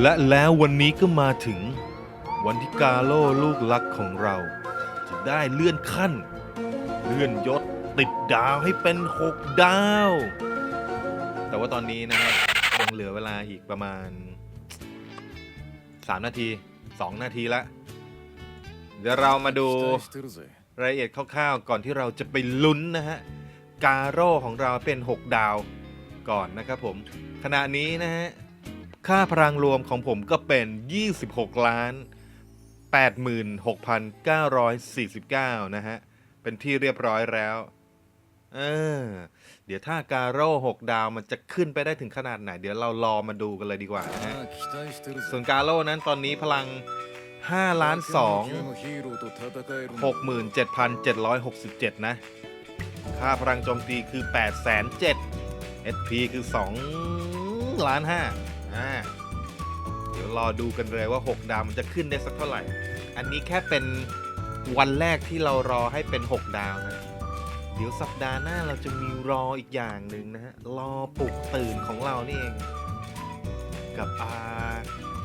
และแล้ววันนี้ก็มาถึง วันที่กาโลลูกรักของเรา จะได้เลื่อนขั้น เลื่อนยศติดดาวให้เป็น 6 ดาว แต่ว่าตอนนี้นะครับยังเหลือเวลาอีกประมาณ 3 นาที 2 นาทีละ เดี๋ยวเรามาดูรายละเอียดคร่าวๆ ก่อนที่เราจะไปลุ้นนะฮะ กาโร่ของเราเป็น 6 ดาวก่อนนะครับผม ขณะนี้นะฮะ ค่าพลังรวมของผมก็เป็น 26 ล้าน 86,949 นะฮะ เป็นที่เรียบร้อยแล้วเออเดี๋ยวถ้าการโร่6ดาวมันจะขึ้นไปได้ถึงขนาดไหน เดี๋ยวเรารอมาดูกันเลยดีกว่านะฮะส่วนการโร่นั้นตอนนี้พลัง5ล้าน2 67,767 นะ ค่าพลังโจมตีคือ 807 SP คือ 2 ล้าน5 เดี๋ยวรอดูกันเลยว่า 6 ดาวมันจะขึ้นได้สักเท่าไหร่ อันนี้แค่เป็นวันแรกที่เรารอให้เป็น 6 ดาวนะ เดี๋ยวสัปดาห์หน้าเราจะมีรออีกอย่างหนึ่งนะฮะ รอปลุกตื่นของเรานี่เอง กับอา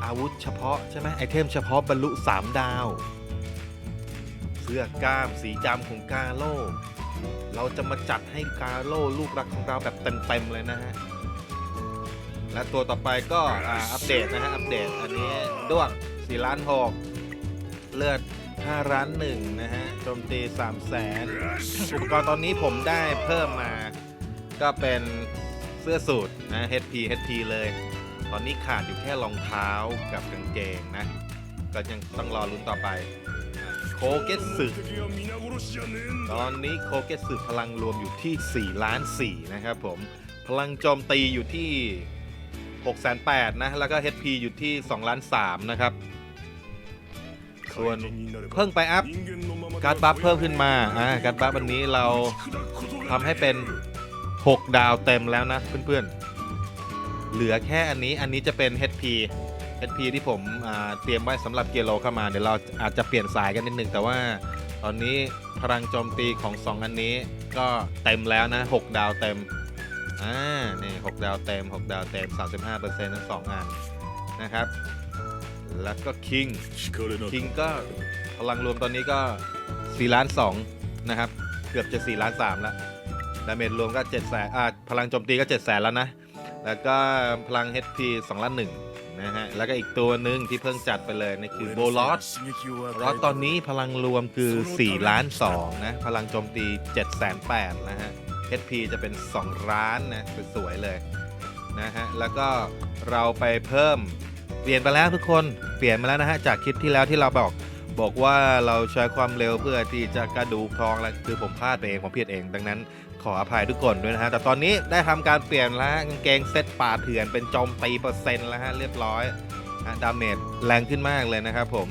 อาวุธเฉพาะใช่ไหมไอเทมเฉพาะบรรลุ 3 ดาว เสื้อกล้ามสีจำของกาโลเราจะมาจัดให้กาโลลูกรักของเราแบบเต็มๆเลยนะฮะ และตัวต่อไปก็อัปเดตนะฮะอัปเดตอันนี้ด้วงสี่ล้านหกเลือด5ล้านหนึ่งนะฮะโจมตี3 0 0แสนอุปกรณ์ตอนนี้ผมได้เพิ่มมาก็เป็นเสื้อสูทนะ HP HP เลย ตอนนี้ขาดอยู่แค่รองเท้ากับกางเกงนะ ก็ยังต้องรอลุ้นต่อไป โคเกสึตอนนี้โคเกสึพลังรวมอยู่ที่ 4 ล้าน4นะครับผม พลังโจมตีอยู่ที่ 6 8 0 0 0นะ แล้วก็ HP อยู่ที่2ล้าน3นะครับ ส่วนเพิ่งไปอัพ การ์ดบัฟเพิ่มขึ้นมา อ่า การ์ดบัฟวันนี้เราทำให้เป็น 6 ดาวเต็มแล้วนะเพื่อนๆ เหลือแค่อันนี้ อันนี้จะเป็น HP HP ที่ผมเตรียมไว้สำหรับเกียร์โลเข้ามา เดี๋ยวเราอาจจะเปลี่ยนสายกันนิดนึง แต่ว่าตอนนี้พลังโจมตีของ 2 อันนี้ก็เต็มแล้วนะ 6 ดาวเต็ม อ่า นี่ 6 ดาวเต็ม 6 ดาวเต็ม 35%ทั้ง2อันนะครับ แล้วก็คิงคิงก็พลังรวมตอนนี้ก็ 4 ล้าน 2 นะครับ เกือบจะ 4 ล้าน 3 แล้วดาเมจรวมก็7แสนอ่า พลังโจมตีก็ 7 แสนแล้วนะ แล้วก็พลัง HP 2ล้าน 1 นะฮะ แล้วก็อีกตัวหนึ่งที่เพิ่งจัดไปเลยนั่นคือโบลอสรอสตอนนี้พลังรวมคือ 4 ล้าน 2 นะ พลังโจมตี7แสน8นะฮะ HP จะเป็น2ล้านนะสวยๆเลยนะฮะแล้วก็เราไปเพิ่มเปลี่ยนไปแล้วทุกคนเปลี่ยนมาแล้วนะฮะจากคลิปที่แล้วที่เราบอกบอกว่าเราใช้ความเร็วเพื่อที่จะกระดูกทองแล้วคือผมพลาดไปเองผมผิดเอง ดังนั้นขออภัยทุกคนด้วยนะฮะแต่ตอนนี้ได้ทำการเปลี่ยนแล้วกางเกงเซตป่าเถื่อนเป็นโจมตีเปอร์เซ็นต์แล้วฮะเรียบร้อยฮะดาเมจแรงขึ้นมากเลยนะครับผม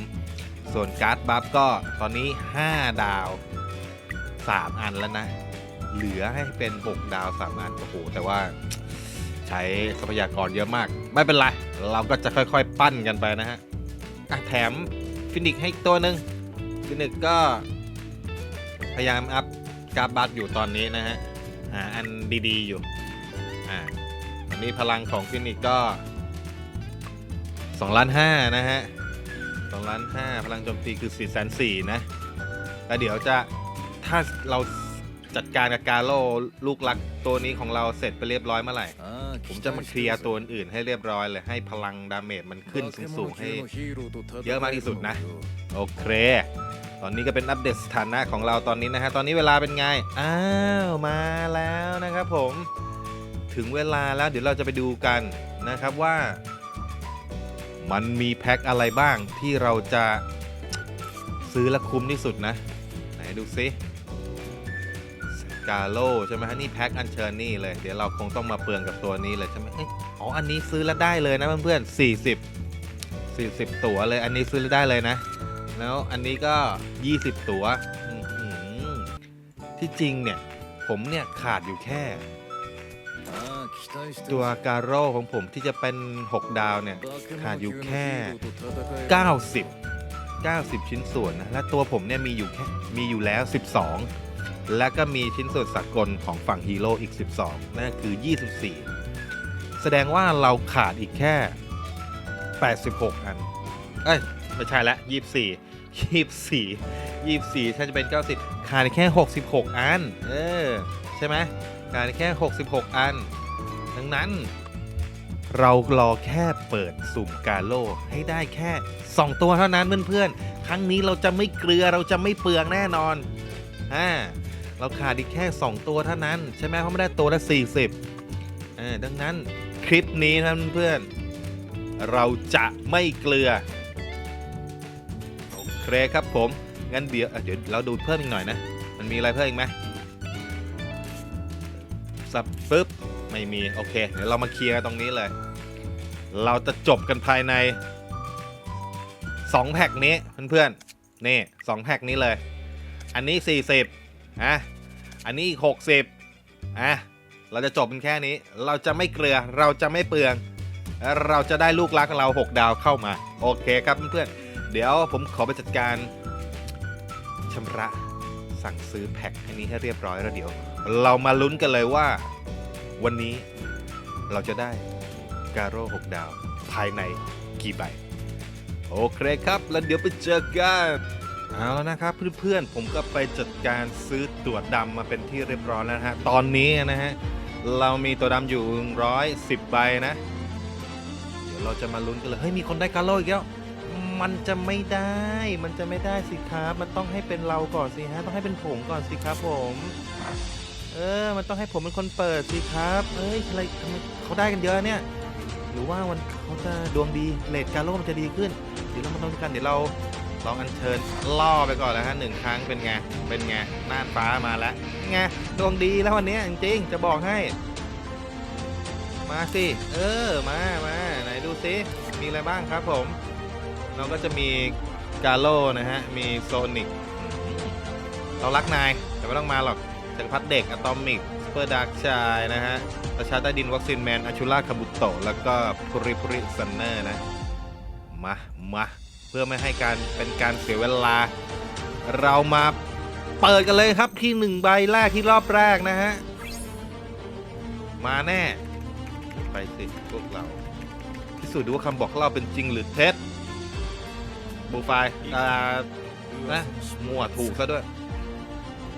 ส่วนการ์ดบัฟก็ตอนนี้ 5 ดาว 3 อันแล้วนะ เหลือให้เป็น 6 ดาว3อันโอ้โหแต่ว่าใช้ทรัพยากรเยอะมาก ไม่เป็นไร เราก็จะค่อยๆ ปั้นกันไปนะฮะอะแถมฟินิกให้อีกตัวหนึ่งฟินิกก็ พยายามอัพกาบัฟอยู่ตอนนี้นะฮะหาอันดีๆอยู่อ่าตอนนี้พลังของฟินิกก็2ล้าน5นะฮะ2ล้าน5พลังโจมตีคือ4 4 0 0 0นะ แล้วเดี๋ยวจะถ้าเรา จัดการกับกาโลลูกรักตัวนี้ของเราเสร็จไปเรียบร้อยเมื่อไหร่ ผมจะมาเคลียร์ตัวอื่นๆให้เรียบร้อยเลยให้พลังดาเมจมันขึ้นสูงๆให้ เยอะมากที่สุดนะ โอเค ตอนนี้ก็เป็นอัปเดตสถานะของเราตอนนี้นะฮะ ตอนนี้เวลาเป็นไง อ้าว มาแล้วนะครับผม ถึงเวลาแล้วเดี๋ยวเราจะไปดูกันนะครับว่า มันมีแพ็คอะไรบ้างที่เราจะซื้อและคุ้มที่สุดนะ ไหนดูซิ กาโลใช่ไหมฮะนี่แพ็คอันเชิญนี่เลย เดี๋ยวเราคงต้องมาเปลืองกับตัวนี้เลยใช่ไหมเอ้ยอ๋ออันนี้ซื้อแล้วได้เลยนะเพื่อนๆ40 40 ตั๋วเลย อันนี้ซื้อแล้วได้เลยนะ แล้วอันนี้ก็ 20 ตั๋วที่จริงเนี่ย ผมเนี่ยขาดอยู่แค่ ตัวการโร่ของผมที่จะเป็น 6 ดาวเนี่ย ขาดอยู่แค่ 90 90 ชิ้นส่วนนะ และตัวผมเนี่ยมีอยู่แค่มีอยู่แล้ว 12 และก็มีชิ้นส่วนสากลของฝั่งฮีโร่อีก 12 นั่นคือ 24 แสดงว่าเราขาดอีกแค่ 86 อัน เอ้ย ไม่ใช่ละ 24 24 24 ถ้าจะเป็น 90 ขาดแค่ 66 อัน เออ ใช่ไหมขาดแค่ 66 อัน ดังนั้นเรารอแค่เปิดสุ่มกาโลให้ได้แค่ 2 ตัวเท่านั้นเพื่อนๆ ครั้งนี้เราจะไม่เกลือเราจะไม่เปลืองแน่นอน อ่า เราขาดอีกแค่ 2 ตัวเท่านั้น ใช่ไหมเพราะไม่ได้ตัวละ 40อ่าดังนั้นคลิปนี้นะเพื่อนเราจะไม่เกลือ โอเคครับผม งั้นเดี๋ยวเดี๋ยวเราดูเพิ่มอีกหน่อยนะ มันมีอะไรเพิ่มอีกไหมสับปึ๊บ ไม่มี โอเค เดี๋ยวเรามาเคลียร์ตรงนี้เลย เราจะจบกันภายใน 2 แพ็กนี้เพื่อนๆนี่2แพ็กนี้เลย อันนี้ 40 อะอันนี้อีก 60อะเราจะจบกันแค่นี้ เราจะไม่เกลือเราจะไม่เปลือง เราจะได้ลูกรักของเรา 6 ดาวเข้ามา โอเคครับเพื่อนๆเดี๋ยวผมขอไปจัดการชำระสั่งซื้อแพ็คให้นี้ให้เรียบร้อยแล้วเดี๋ยว เรามาลุ้นกันเลยว่า วันนี้เราจะได้การโร่6ดาว ภายในกี่ใบ โอเคครับ แล้วเดี๋ยวไปเจอกัน เอาแล้วนะครับเพื่อนๆผมก็ไปจัดการซื้อตัวดำมาเป็นที่เรียบร้อยแล้วนะฮะตอนนี้นะฮะเรามีตัวดำอยู่ร้อยสิบใบนะ เดี๋ยวเราจะมาลุ้นกันเลยเฮ้ยมีคนได้การโร่อีกแล้วมันจะไม่ได้ มันจะไม่ได้สิครับ มันต้องให้เป็นเราก่อนสิฮะ ต้องให้เป็นผมก่อนสิครับผม เออ มันต้องให้ผมเป็นคนเปิดสิครับ เอ้ยอะไรทำไมเขาได้กันเยอะเนี่ย หรือว่ามันเขาจะดวงดีเลดการโลมันจะดีขึ้น เดี๋ยวเรามาลองกัน เดี๋ยวเรา องอัญเชิญล่อไปก่อนแล้วฮะหนึ่งครั้งเป็นไง เป็นไงน่านฟ้ามาแล้วไงดวงดีแล้ววันนี้จริงๆจะบอกให้ มาสิ เออมามาไหนดูสิมีอะไรบ้างครับผม เราก็จะมีกาโลนะฮะ มีโซนิกเรารักนาย แต่ไม่ต้องมาหรอกจักรพรรดิเด็กอะตอมิกสเปอร์ดาร์กชายนะฮะประชาใต้ดินวัคซีนแมนอาชูล่าคาบุโตะแล้วก็พุริพุริซันเนอร์นะ มา มา เพื่อไม่ให้การเป็นการเสียเวลา เรามาเปิดกันเลยครับที่หนึ่งใบแรกที่รอบแรกนะฮะ มาแน่ ไปสิพวกเราพิสูจน์ดูว่าคำบอกเล่าเป็นจริงหรือเท็จบูไฟล์อ่านะมั่วถูกซะด้วย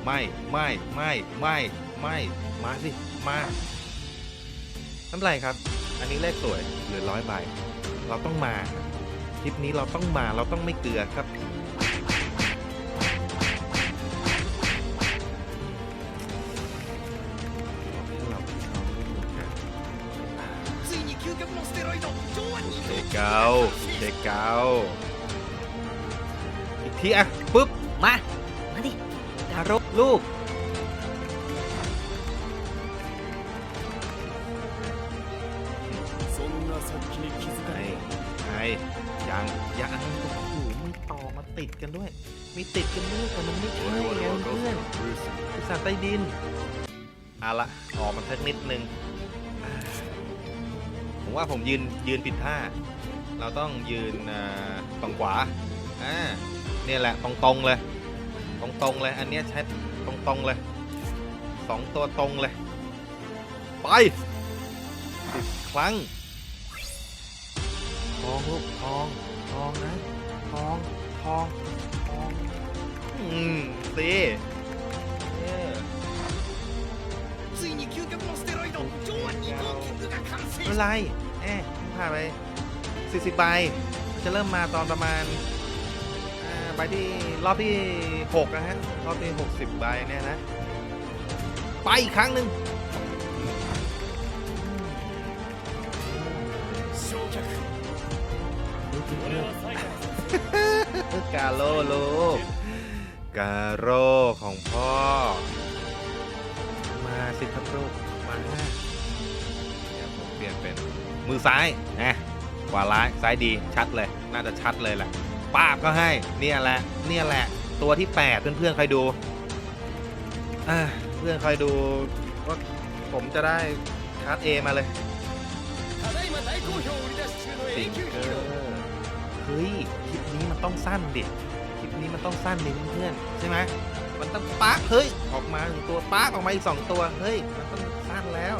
ไม่ไม่ไม่ไม่ไม่มาสิ มาไม่เป็นไรครับ อันนี้เลขสวยเหลือร้อยใบ เราต้องมา คลิปนี้เราต้องมาเราต้องไม่เกลือครับ เดเก่าเดเก่าอีกทีอะปุ๊บ มา มาดิทารกลูกันด้วย มีติดกันด้วยแต่มันไม่ใช่ไงเพื่อนคือสารใต้ดินเอาละออกมันสักนิดนึงผมว่าผมยืนยืนผิดท่า เราต้องยืนฝั่งขวาอ่าเนี่ยแหละตรงตรงเลย ตรงตรงเลย อันนี้ใช้ตรงตรงเลยสองตัวตรงเลย ไปสิบครั้งทองลูกทองทองนะทอง ทองทองอืมสิเออไม่เป็รแอบผ่านไปสี่สิบใบจะเริ่มมาตอนประมาณใบที่รอบที่หกนะฮะ รอบที่หกสิบใบเนี่ยนะ ไปอีกครั้งหนึ่ง กาโลลูกกาโรของพ่อ มาสิครับลูกมาเดี๋ยวผมเปลี่ยนเป็นมือซ้ายนะขวาร้ายซ้ายดีชัดเลย น่าจะชัดเลยแหละป้าบก็ให้ เนี่ยแหละ เนี่ยแหละ ตัวที่ 8 เพื่อนเพื่อนใครดูเพื่อนใครดูว่าผมจะได้คัดเอมาเลยสิงเกอร์เฮ้ย ต้องสั้นดิคลิปนี้มันต้องสั้นดิเพื่อนใช่ไหมมันต้องปาร์คเฮ้ยออกมาหนึ่งตัวปาร์คออกมาอีกสองตัวเฮ้ยมันต้องสั้นแล้ว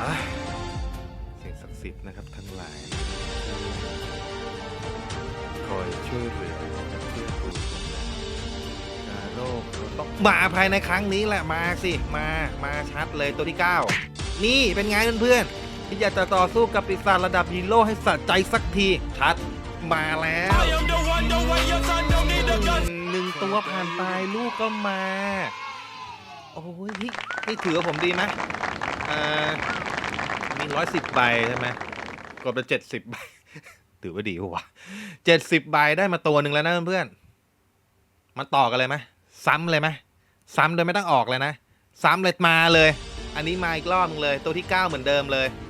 อะสิทธิ์นะครับทั้งหลายคอยช่วยเหลือและเพื่อกูกาโลกเราต้องมาภายในครั้งนี้แหละมาสิมามาชัดเลยตัวที่ 9 นี่เป็นไงเพื่อนๆ ที่อยากจะต่อสู้กับปีศาจระดับฮีโร่ให้สะใจสักทีชัดมาแล้ว I am the one, the way your son don't need a gun. หนึ่งตัวผ่านไปลูกก็มา โอ้ยนี่นี่ถือว่าผมดีไหมอ่ามีร้อยสิบใบใช่ไหมกดไปเจ็ดสิบใบถือว่าดีปะวะเจ็ดสิบใบได้มาตัวหนึ่งแล้วนะเพื่อนๆมันต่อกันเลยไหมซ้ำเลยไหมซ้ำโดยไม่ต้องออกเลยนะ ซ้ำเลยมาเลย อันนี้มาอีกรอบนึงเลย ตัวที่เก้าเหมือนเดิมเลยอืม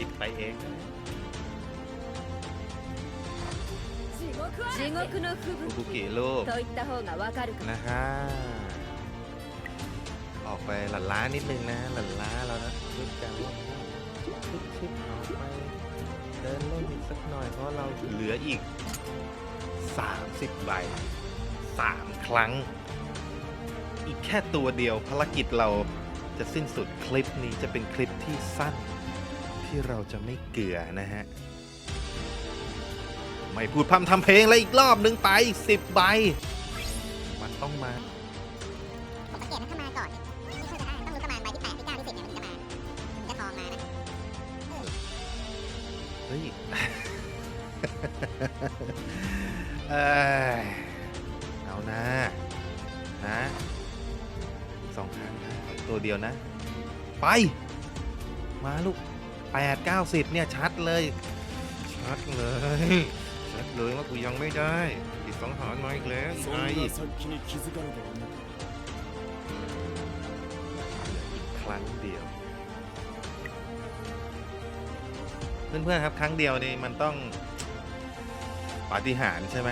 คิดไปเอง 地獄の吹 คุกุ 雪 กิลูก といった方がわかるかも นะฮะ ออกไปหลั่นล้านิดนึงนะ หลั่นล้าแล้วนะชุดการเล่นชิปชิปออกไป เดินเล่นอีกสักหน่อย เพราะเราเหลืออีก 30 ใบ 3 ครั้ง อีกแค่ตัวเดียวภารกิจเราจะสิ้นสุดคลิปนี้จะเป็นคลิปที่สั้น ที่เราจะไม่เกลือนะฮะ ไม่พูดพร่ำทำเพลงแล้วอีกรอบนึงไปอีกสิบใบ มันต้องมาผมสังเกตนะถ้ามาก่อนเนี่ยไม่ค่อยจะได้ต้องรู้ประมาณใบที่แปดที่เก้าที่สิบเนี่ยมันถึงจะมาถึงจะทองมานะเฮ้ยเอยเอานะนะอีกสองครั้งนะเอาตัวเดียวนะ ไป มาลูก 8 90 เนี่ย ชัดเลย ชัดเลย ชัดเลยว่ากูยังไม่ได้ติดสองหารมาอีกแล้วไอ้ครั้งเดียว เพื่อนๆครับครั้งเดียวนี่มันต้องปาฏิหาริใช่ไหม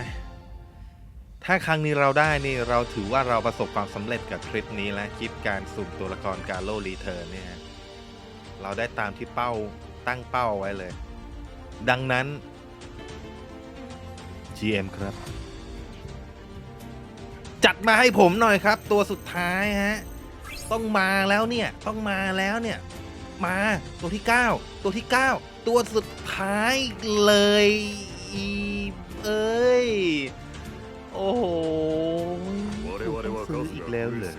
ถ้าครั้งนี้เราได้นี่เราถือว่าเราประสบความสำเร็จกับทริปนี้และคลิปการสุ่มตัวละครกาโลรีเทิร์นเนี่ย เราได้ตามที่เป้าตั้งเป้าไว้เลย ดังนั้น GM ครับ จัดมาให้ผมหน่อยครับ ตัวสุดท้ายฮะ ต้องมาแล้วเนี่ย ต้องมาแล้วเนี่ย มาตัวที่ 9 ตัวที่ 9 ตัวสุดท้ายเลยอีเอ้ย โอ้โหซื้ออีกแล้วเลย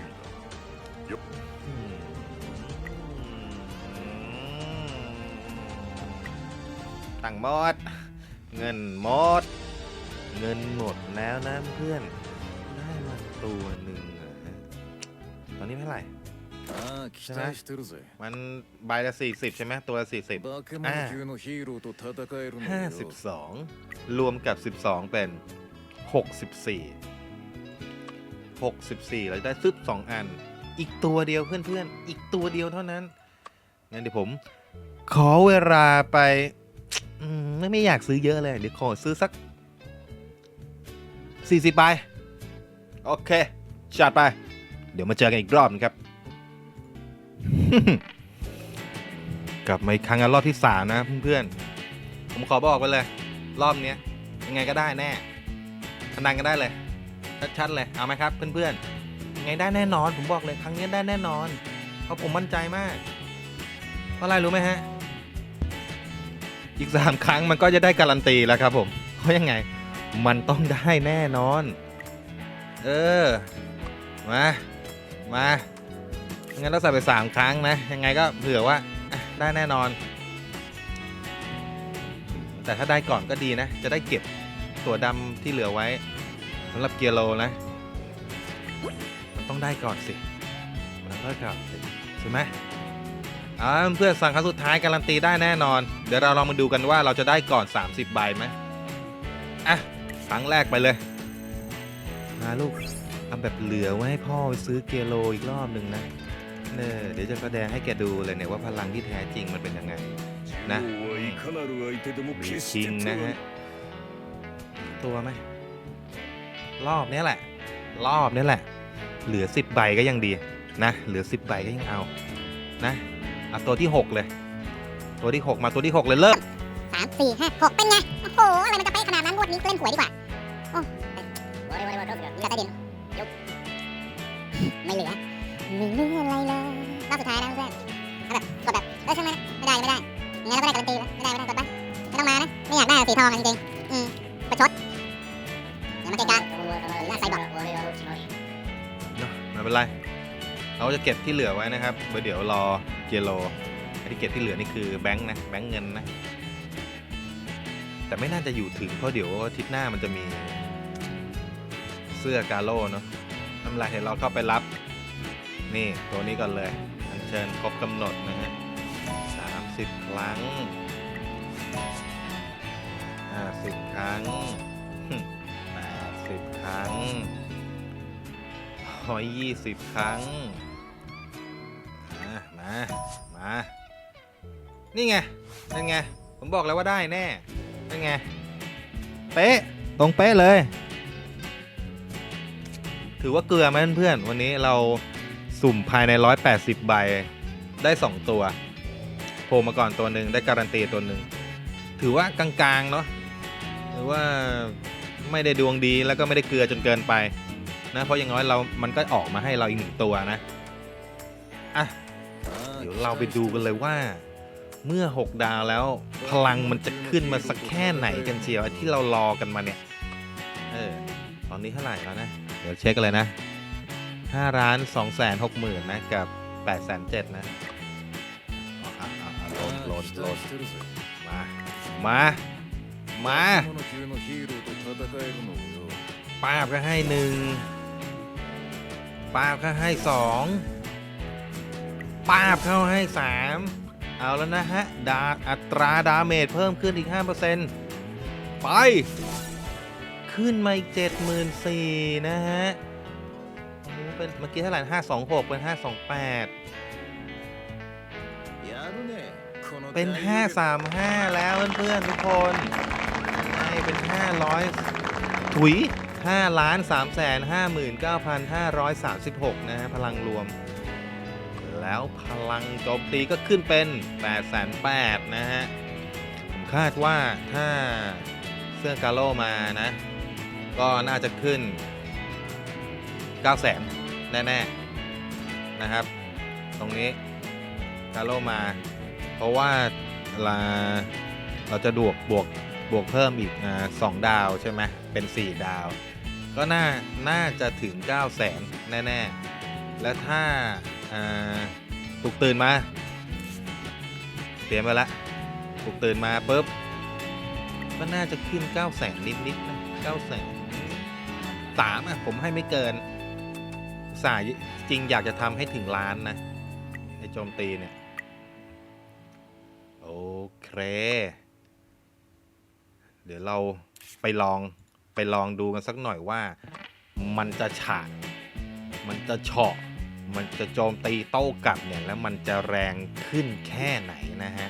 งค์หมด เงินหมด เงินหมดแล้วนะเพื่อน ได้มาตัวหนึ่งอะฮะตอนนี้เท่าไหร่ ああ期待してるぜ มันใบละสี่สิบใช่ไหมตัวละสี่สิบ 化け物級のヒーローと戦えるの ห้า よ สิบสองรวมกับสิบสองเป็นหกสิบสี่หกสิบสี่เราได้ซึบสองอัน อีกตัวเดียวเพื่อนๆ อีกตัวเดียวเท่านั้น งั้นเดี๋ยวผม ขอเวลาไป อืมไม่ไม่อยากซื้อเยอะเลยเดี๋ยวขอซื้อสักสี่สิบใบโอเคจัดไป เดี๋ยวมาเจอกันอีกรอบนึงครับ กลับมาอีกครั้งกันรอบที่สามนะเพื่อนๆ ผมขอบอกไปเลย รอบเนี้ยยังไงก็ได้แน่พนันกันได้เลย ชัดๆเลย เอาไหมครับเพื่อนๆ ยังไงได้แน่นอน ผมบอกเลยครั้งนี้ได้แน่นอน เพราะผมมั่นใจมาก เพราะอะไรรู้ไหมฮะ อีกสามครั้งมันก็จะได้การันตีแล้วครับผมเพราะยังไงมันต้องได้แน่นอน เออ มา มางั้นเราใส่ไปสามครั้งนะ ยังไงก็เผื่อว่าได้แน่นอน แต่ถ้าได้ก่อนก็ดีนะ จะได้เก็บตัวดำที่เหลือไว้สำหรับเกียร์โลนะ มันต้องได้ก่อนสิ มันต้องได้ก่อนสิใช่ไหม อ่าเพื่อนสั่งครั้งสุดท้ายการันตีได้แน่นอน เดี๋ยวเราลองมาดูกันว่าเราจะได้ก่อน 30 ใบไหมอะครั้งแรกไปเลย มาลูกเอาแบบเหลือไว้ให้พ่อซื้อเกโลอีกรอบหนึ่งนะเนอเดี๋ยวจะแสดงให้แกดูเลยเนี่ยว่าพลังที่แท้จริงมันเป็นยังไง นะ มีชิงนะฮะ ตัวไหม รอบนี้แหละ รอบนี้แหละ เหลือสิบใบก็ยังดี นะ เหลือสิบใบก็ยังเอา นะ อะตัวที่ 6 เลย ตัวที่ 6 มาตัวที่ 6 เลยเริ่มสามสี่ห้าหกเป็นไง โอ้โห อะไรมันจะไปขนาดนั้นงวดนี้เล่นหวยดีกว่า โอ้โหดใต้ดินยกไม่เหลือไม่เหลืออะไรเลยรอบสุดท้ายนะเพื่อนแบบกดแบบเออช่างมันไม่ได้ไม่ได้งั้นเราก็ได้การันตีไม่ได้ไม่ได้กดไปไม่ต้องมานะ ไม่อยากได้สีทองจริงๆอืมประชดอย่ามาเกะกะอย่าใส่บอกเนาะไม่เป็นไรเราจะเก็บที่เหลือไว้นะครับเดี๋ยวรอ เจโลอธิเก็บที่เหลือนี่คือแบงค์นะแบงค์เงินนะ แต่ไม่น่าจะอยู่ถึงเพราะเดี๋ยวอาทิตย์หน้ามันจะมีเสื้อกาโล่เนาะทำไรเดี๋ยวเราเข้าไปรับ นี่ตัวนี้ก่อนเลยอัญเชิญครบกำหนดนะฮะสามสิบครั้งห้าสิบครั้งแปดสิบครั้งร้อยยี่สิบครั้ง มามา มา นี่ไง นั่นไง ผมบอกแล้วว่าได้แน่ นั่นไง เป๊ะ ตรงเป๊ะเลย ถือว่าเกลือไหมเพื่อนๆ วันนี้เราสุ่มภายใน 180 ใบ ได้ 2 ตัวโผล่มาก่อนตัวหนึ่งได้การันตีตัวหนึ่ง ถือว่ากลางๆ เนาะหรือว่าไม่ได้ดวงดีแล้วก็ไม่ได้เกลือจนเกินไปนะเพราะอย่างน้อยเรา มันก็ออกมาให้เราอีกหนึ่งตัวนะ อะ เดี๋ยวเราไปดูกันเลยว่า เมื่อ 6 ดาวแล้ว พลังมันจะขึ้นมาสักแค่ไหนกันเชียวที่เรารอกันมาเนี่ย เออ ตอนนี้เท่าไหร่แล้วนะ เดี๋ยวเช็คกันเลยนะ5ล้าน2แสน6หมื่นนะ กับ8แสน7นะลดลดลดมา มา มาป้าบก็ให้หนึ่งป้าบก็ให้สอง ปาบเข้าให้ 3 เอาแล้วนะฮะ ดาอัตราดาเมจเพิ่มขึ้นอีก 5%ไป ขึ้นมาอีก 74,004 นะฮะ เป็นเมื่อกี้เท่าไหร่ 526 เป็น 528 เป็น 535 แล้วเพื่อนๆทุกคนไม่เป็น 500 ถุย5 3 5 9 5 3 6 นะฮะ พลังรวม แล้วพลังโจมตีก็ขึ้นเป็น8แสน8นะฮะ ผมคาดว่าถ้าเสื้อกาโลมานะ ก็น่าจะขึ้น9แสนแน่ ๆ นะครับ ตรงนี้กาโลมา เพราะว่าเราเราจะบวกบวกบวกเพิ่มอีกอ่าสองดาวใช่ไหมเป็น 4 ดาว ก็น่า น่าจะถึง 9 0 0แสนแน่ ๆ และถ้า อ่าปลุกตื่นมาเตรียมไปละปลุกตื่นมาปุ๊บก็น่าจะขึ้น9 0 0แสนนิดๆนะ9แสนสามอะผมให้ไม่เกินสายจริงอยากจะทำให้ถึงล้านนะไอโจมตีเนี่ย โอเค เดี๋ยวเราไปลองไปลองดูกันสักหน่อยว่า มันจะฉากมันจะเฉาะ มันจะโจมตีโต้กลับเนี่ยแล้วมันจะแรงขึ้นแค่ไหนนะฮะ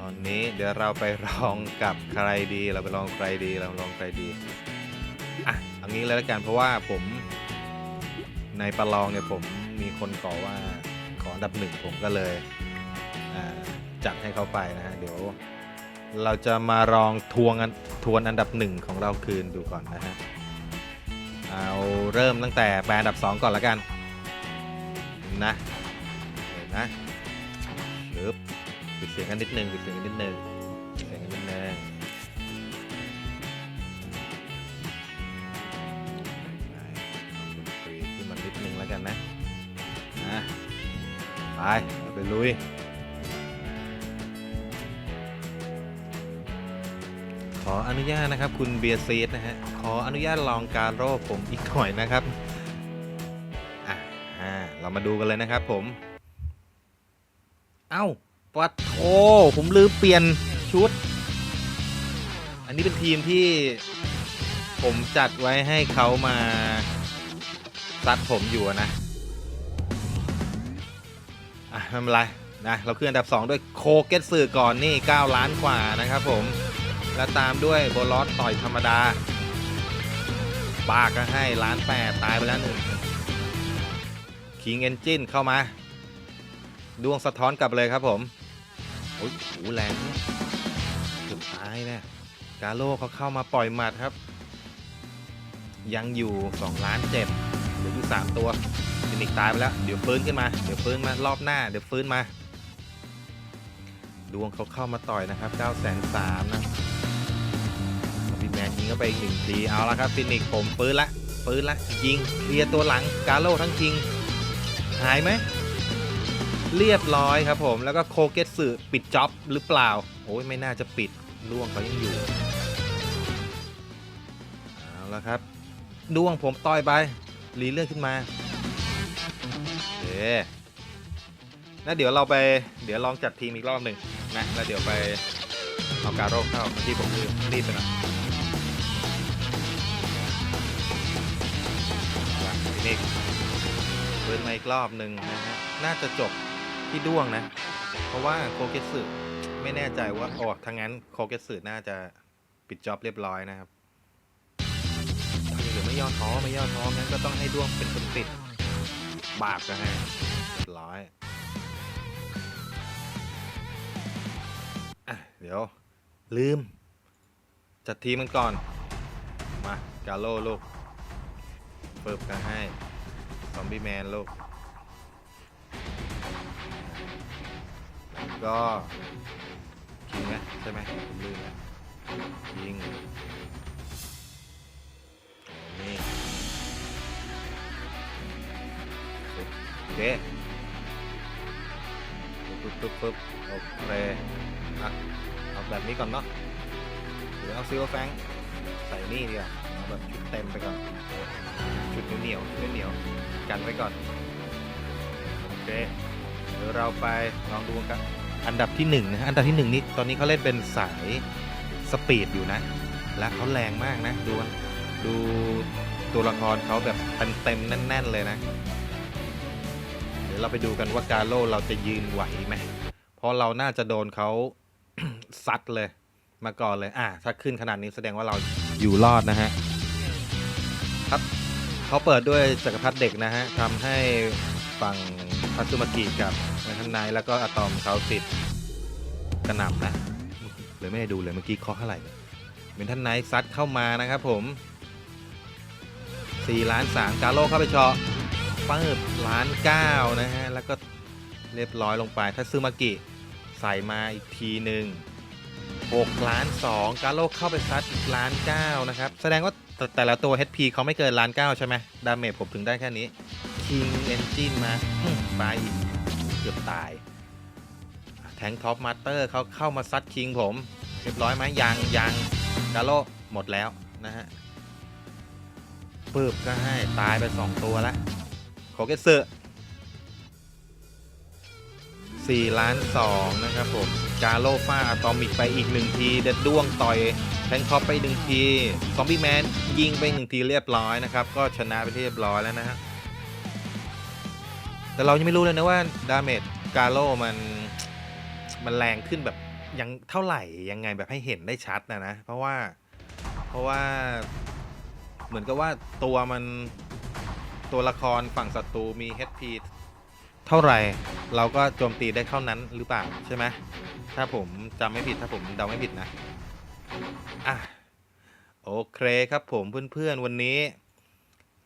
ตอนนี้เดี๋ยวเราไปลองกับใครดี เราไปลองใครดี เราลองใครดีอะเอางี้เลยละกันเพราะว่าผมในประลองเนี่ยผมมีคนขอว่าขออันดับหนึ่งผมก็เลยจัดให้เขาไปนะฮะเดี๋ยวเราจะมาลองทวงอันทวนอันดับหนึ่งของเราคืนดูก่อนนะฮะเอาเริ่มตั้งแต่แบรนด์อันดับ 2 ก่อนละกัน นะเห็นนะชึบปิดเสียงกันนิดนึงปิดเสียงกันนิดนึงปิดเสียงกันนิดนึงได้เอาดนตรีขึ้นมานิดนึงแล้วกันนะนะไปเราไปลุยขออนุญาตนะครับคุณเบียร์ซีดนะฮะขออนุญาตลองการโรคผมอีกหน่อยนะครับ อ่าเรามาดูกันเลยนะครับผม เอ้าปัดโทผมลืมเปลี่ยนชุด อันนี้เป็นทีมที่ผมจัดไว้ให้เขามาซัดผมอยู่นะ อะไม่เป็นไรนะ เราขึ้นอันดับ 2 ด้วยโคเกตสื่อก่อนนี่ 9 ล้านกว่านะครับผม แล้วตามด้วยโบลอสต่อยธรรมดาปากก็ให้ล้านแปดตายไปแล้วหนึ่ง คิงเอนจินเข้ามา ดวงสะท้อนกลับเลยครับผมโอ้ยหูแรงเนี่ยเกือบตายนี่กาโลเขาเข้ามาปล่อยหมัดครับ ยังอยู่2ล้านเจ็ดเหลืออยู่3ตัวฟินิกตายไปแล้ว เดี๋ยวฟื้นขึ้นมา เดี๋ยวฟื้นมารอบหน้า เดี๋ยวฟื้นมา ดวงเขาเข้ามาต่อยนะครับ9 3 0 0 0นะพี่แมนยิงเข้าไปอีกหนึ่งที เอาละครับฟินิกผมปืนละปืนละยิงเคลียร์ตัวหลังกาโลทั้งคิง หายไหม เรียบร้อยครับผมแล้วก็โคเกตสึปิดจ็อบหรือเปล่า โอ้ยไม่น่าจะปิดด้วงเขายังอยู่ เอาละครับด้วงผมต่อยไปรีเลื่อนขึ้นมาโอเคแล้วเดี๋ยวเราไปเดี๋ยวลองจัดทีมอีกรอบหนึ่งนะแล้วเดี๋ยวไปเอาการโรคเข้าที่ผมลืมรีบไปหน่อยทีนี้ นมาอีกรอบหนึ่งนะฮะ น่าจะจบที่ด้วงนะ เพราะว่าโคเกสึไม่แน่ใจว่าโอ้ทางนั้นโคเกสึน่าจะปิดจ็อบเรียบร้อยนะครับเดี๋ยไม่ย่อท้อไม่ย่อท้องั้นก็ต้องให้ด้วงเป็นคนปิด บาปนะฮะเรียบร้อยอะเดี๋ยว ลืม จัดทีมมันก่อน มากาโลลูกเปิบกันให้ ซอมบี้แมนลูก ก็คิงไหมใช่ไหมผมลืมแล้วคิงนี่โอเคปึ๊บปึ๊บปึ๊บโอเคอะเอาแบบนี้ก่อนเนาะหรือเอาซิลแฟงใส่นี่ดีกว่า แบบชุดเต็มไปก่อน ชุดเหนียวๆชุดเหนียวๆกันไว้ก่อน โอเค เดี๋ยวเราไปลองดูกัน อันดับที่หนึ่งนะฮะอันดับที่หนึ่งนี่ตอนนี้เขาเล่นเป็นสายสปีดอยู่นะ และเขาแรงมากนะ ดูมันดูตัวละครเขาแบบเต็มๆแน่น ๆ เลยนะ เดี๋ยวเราไปดูกันว่ากาโร่เราจะยืนไหวไหมเพราะเราน่าจะโดนเขาซัดเลยมาก่อนเลย อะ ถ้าขึ้นขนาดนี้แสดงว่าเราอยู่รอดนะฮะ ครับเขาเปิดด้วยจักรพรรดิเด็กนะฮะทำให้ฝั่งพัตสุมากิกับทันนายแล้วก็อะตอมเขาติดกระหน่ำนะเลยไม่ได้ดูเลยเมื่อกี้เคาะเท่าไหร่เป็นท่านไนซัดเข้ามานะครับผม4ล้าน3กาโลเข้าไปเชาะปืบล้าน9นะฮะแล้วก็เรียบร้อยลงไปทัตซึมากิใส่มาอีกทีหนึ่ง6ล้าน2กาโลเข้าไปซัดอีกล้าน9นะครับแสดงว่า แต่แต่ละตัว HP เขาไม่เกินล้าน9ใช่ไหมดาเมจผมถึงได้แค่นี้ King Engine มาไปอีกเกือบตาย แทงท็อปมาสเตอร์เขาเข้ามาซัดคิงผม เรียบร้อยไหมยังยังกาโลหมดแล้วนะฮะปืบก็ให้ตายไป 2 ตัวละโคเกสึ4ล้าน2นะครับผม กาโลฟาอะตอมิกไปอีก1ที เด็ดด้วงต่อยแทงท็อปไป1ที ซอมบี้แมน ยิงไป1ทีเรียบร้อยนะครับ ก็ชนะไปเรียบร้อยแล้วนะฮะแต่เรายังไม่รู้เลยนะว่าดาเมจกาโลมันมันแรงขึ้นแบบยังเท่าไหร่ยังไงแบบให้เห็นได้ชัดนะนะ เพราะว่าเพราะว่าเหมือนกับว่าตัวมันตัวละครฝั่งศัตรูมี HP เท่าไหร่ เราก็โจมตีได้เท่านั้นหรือเปล่าใช่ไหมถ้าผมจำไม่ผิดถ้าผมเดาไม่ผิดนะอะ โอเคครับผมเพื่อนๆวันนี้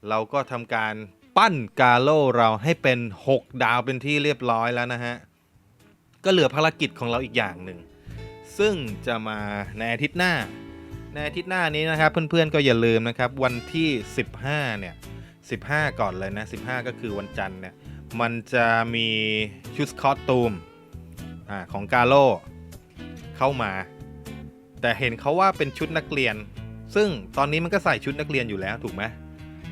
เราก็ทำการปั้นกาโลเราให้เป็น 6 ดาวเป็นที่เรียบร้อยแล้วนะฮะ ก็เหลือภารกิจของเราอีกอย่างหนึ่ง ซึ่งจะมาในอาทิตย์หน้า ในอาทิตย์หน้านี้นะครับ เพื่อนๆก็อย่าลืมนะครับ วันที่ 15 เนี่ย 15 ก่อนเลยนะ 15 ก็คือวันจันทร์เนี่ย มันจะมีชุดคอสตูมของกาโลเข้ามา แต่เห็นเขาว่าเป็นชุดนักเรียน ซึ่งตอนนี้มันก็ใส่ชุดนักเรียนอยู่แล้วถูกไหม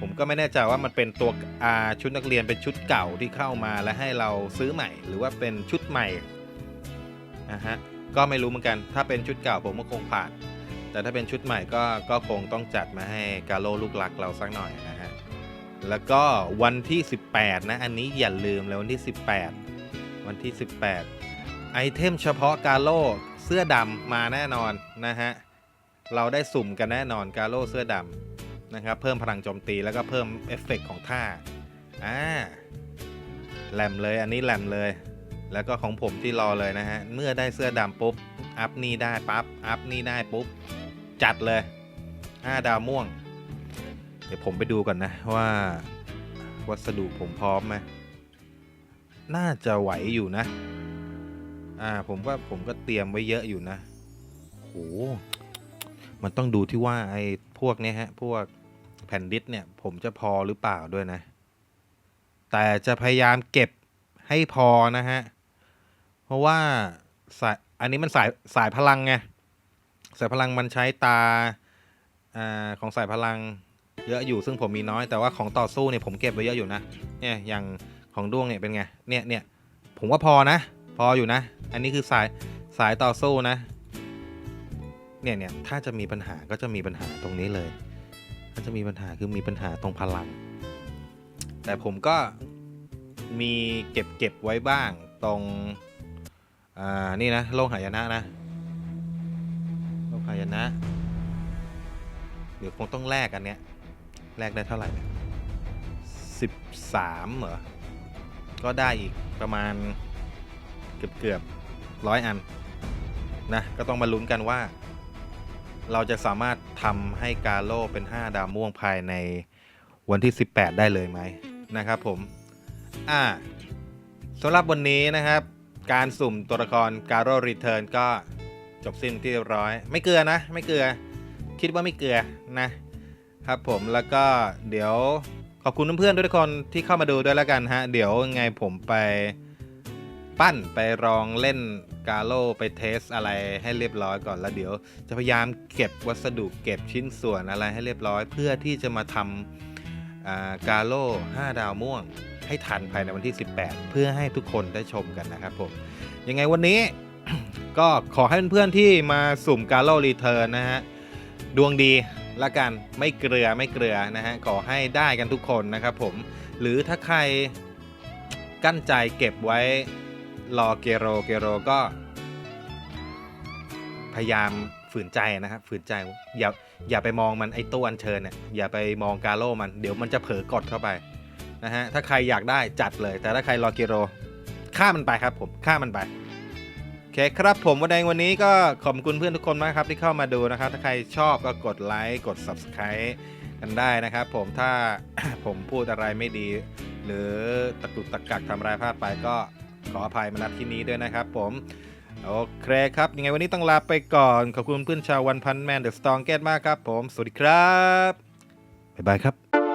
ผมก็ไม่แน่ใจว่ามันเป็นตัวอาชุดนักเรียนเป็นชุดเก่าที่เข้ามาแล้วให้เราซื้อใหม่ หรือว่าเป็นชุดใหม่นะฮะก็ไม่รู้เหมือนกัน ถ้าเป็นชุดเก่าผมก็คงผ่าน แต่ถ้าเป็นชุดใหม่ก็ก็คงต้องจัดมาให้กาโลลูกรักเราสักหน่อยนะฮะแล้วก็วันที่ 18 นะ อันนี้อย่าลืมเลยวันที่ 18 วันที่ 18 ไอเทมเฉพาะกาโลเสื้อดำมาแน่นอนนะฮะ เราได้สุ่มกันแน่นอนกาโลเสื้อดำนะครับ เพิ่มพลังโจมตีแล้วก็เพิ่มเอฟเฟกต์ของท่าอ่าแหลมเลยอันนี้แหลมเลย แล้วก็ของผมที่รอเลยนะฮะ เมื่อได้เสื้อดำปุ๊บ อัพนี่ได้ปั๊บ อัพนี่ได้ปุ๊บ จัดเลย 5 ดาวม่วง เดี๋ยวผมไปดูก่อนนะว่า วัสดุผมพร้อมไหมน่าจะไหวอยู่นะ อ่าผมก็ผมก็เตรียมไว้เยอะอยู่นะโห มันต้องดูที่ว่าไอ้พวกเนี้ยฮะ พวกแผ่นดิสเนี่ย ผมจะพอหรือเปล่าด้วยนะ แต่จะพยายามเก็บให้พอนะฮะ เพราะว่าสายอันนี้มันสายสายพลังไง สายพลังมันใช้ตาอ่าของสายพลังเยอะอยู่ซึ่งผมมีน้อยแต่ว่าของต่อสู้เนี่ยผมเก็บไว้เยอะอยู่นะเนี่ยอย่างของด้วงเนี่ยเป็นไงเนี่ยเนี่ยผมว่าพอนะ พออยู่นะ อันนี้คือสายสายต่อสู้นะ เนี่ยเนี่ยถ้าจะมีปัญหาก็จะมีปัญหาตรงนี้เลย ถ้าจะมีปัญหาคือมีปัญหาตรงพลัง แต่ผมก็มีเก็บเก็บไว้บ้างตรง อ่า นี่นะโลกหายนะนะโลกหายนะ เดี๋ยวคงต้องแลกอันเนี้ยแลกได้เท่าไหร่สิบสามเหรอ ก็ได้อีกประมาณเกือบเกือบร้อยอันนะ ก็ต้องมาลุ้นกันว่า เราจะสามารถทำให้กาโลเป็น 5 ดาวม่วงภายในวันที่ 18 ได้เลยไหมนะครับผม อ่าสำหรับวันนี้นะครับ การสุ่มตัวละครกาโรรีเทิร์นก็จบสิ้นที่เรียบร้อย ไม่เกลือนะ ไม่เกลือ คิดว่าไม่เกลือนะ ครับผมแล้วก็เดี๋ยวขอบคุณเพื่อนๆทุกคนที่เข้ามาดูด้วยแล้วกันฮะ เดี๋ยวไงผมไป ปั้นไปลองเล่นกาโลไปเทสอะไรให้เรียบร้อยก่อนแล้วเดี๋ยว จะพยายามเก็บวัสดุเก็บชิ้นส่วนอะไรให้เรียบร้อย เพื่อที่จะมาทำกาโล5 ดาวม่วง ให้ทันภายในวันที่ 18 เพื่อให้ทุกคนได้ชมกันนะครับผมยังไงวันนี้ก็ขอให้เพื่อนๆที่มาสุ่มกาโลรีเทิร์นนะฮะดวงดีละกันไม่เกลือไม่เกลือนะฮะขอให้ได้กันทุกคนนะครับผมหรือถ้าใครกั้นใจเก็บไว้ รอเกโรเกโรก็ พยายามฝืนใจนะครับฝืนใจอย่าอย่าไปมองมันไอตัวอันเชิญเนี่ยอย่าไปมองกาโลมันเดี๋ยวมันจะเผลอกดเข้าไปนะฮะถ้าใครอยากได้จัดเลย แต่ถ้าใครรอเกโรฆ่ามันไปครับผมฆ่ามันไปโอเคครับผมวันใดวันนี้ก็ขอบคุณเพื่อนทุกคนมากครับที่เข้ามาดูนะครับ ถ้าใครชอบก็กดไลค์กด Subscribe กันได้นะครับ ผมถ้าผมพูดอะไรไม่ดี หรือตะกุกตะกักทำรายพลาดไปก็ ขออภัยมาณที่นี้ด้วยนะครับผม โอเคครับ ยังไงวันนี้ต้องลาไปก่อน ขอบคุณเพื่อนชาววันพันแมนเดอะสตองเกตมากครับผม สวัสดีครับ บ๊ายบายครับ